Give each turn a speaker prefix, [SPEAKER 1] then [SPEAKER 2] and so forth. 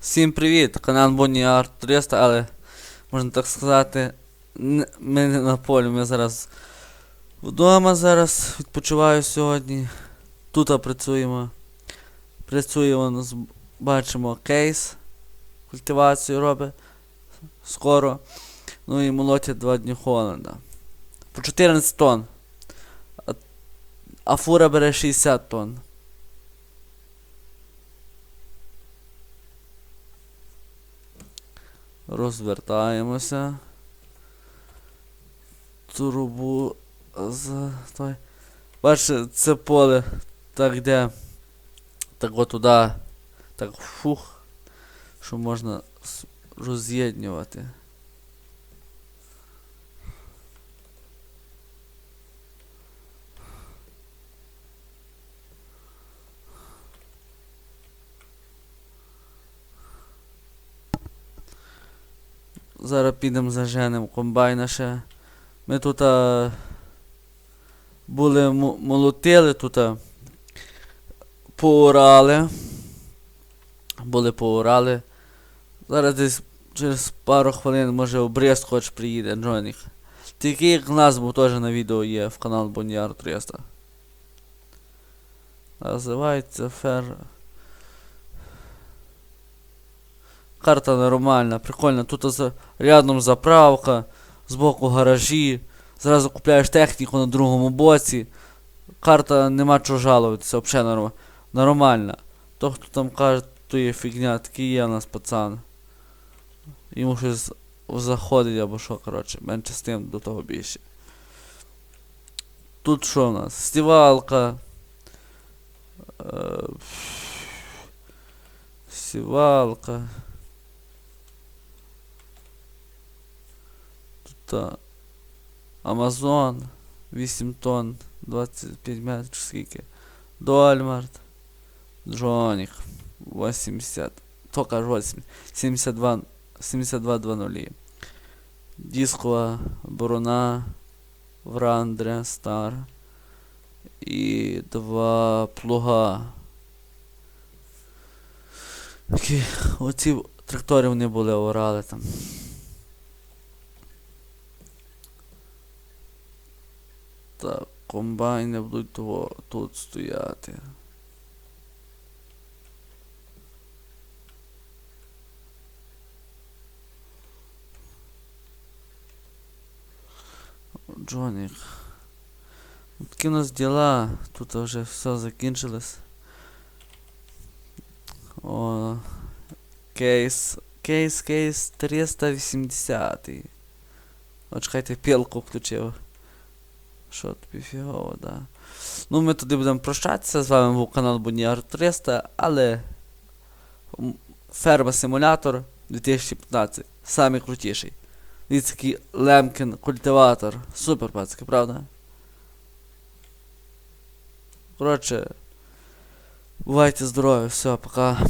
[SPEAKER 1] Всім привіт! Канал Bonnie Art 300, але можна так сказати, ми не на полі, ми зараз вдома зараз відпочиваю сьогодні. Тут працюємо. Працюємо, бачимо кейс. Культивацію робить скоро. Ну і молотять два дні Холланда. По 14 тонн. А фура бере 60 тонн. Розвертаємося. Трубу за той. Бачите, це поле так де. Так от туди. Так фух. Що можна роз'єднювати. Зараз підемо заженемо комбайна ще. Ми тут а, були молотили тут. а, Поорали. Були поорали. Зараз десь через пару хвилин може обріз хоч приїде Джонік. Такий як нас був теж на відео є в канал Боніар 300. Називається фер. Карта нормальна, прикольна. Тут за... рядом заправка, збоку гаражі. Зразу купляєш техніку на другому боці. Карта нема чого жалуватися, взагалі норм... нормальна. То, хто там каже, то є фігня, такий є у нас пацан. Йому щось заходить або що, коротше, менше з тим до того більше. Тут що у нас? Стівалка. Е, Сівалка. А, Амазон 8 тонн, 25 метрів скільки. Дольмарт. Джонік 80. То кажу 80. 72 7220. Дискова Борона Врандре Стар. І два плуга. Такі, оці трактори вони були орали там. Так, комбайни будуть того, тут стояти. Джонік. Такі у нас діла. Тут вже все закінчилось. О, кейс. Кейс, кейс 380. О, чекайте, пілку включив. Що тобі да. Ну, ми туди будемо прощатися. З вами був канал Буніар 300, але ферма симулятор 2015. Самий крутіший. Дивіться, який Лемкін культиватор. Супер, пацки, правда? Коротше, бувайте здорові, все, пока.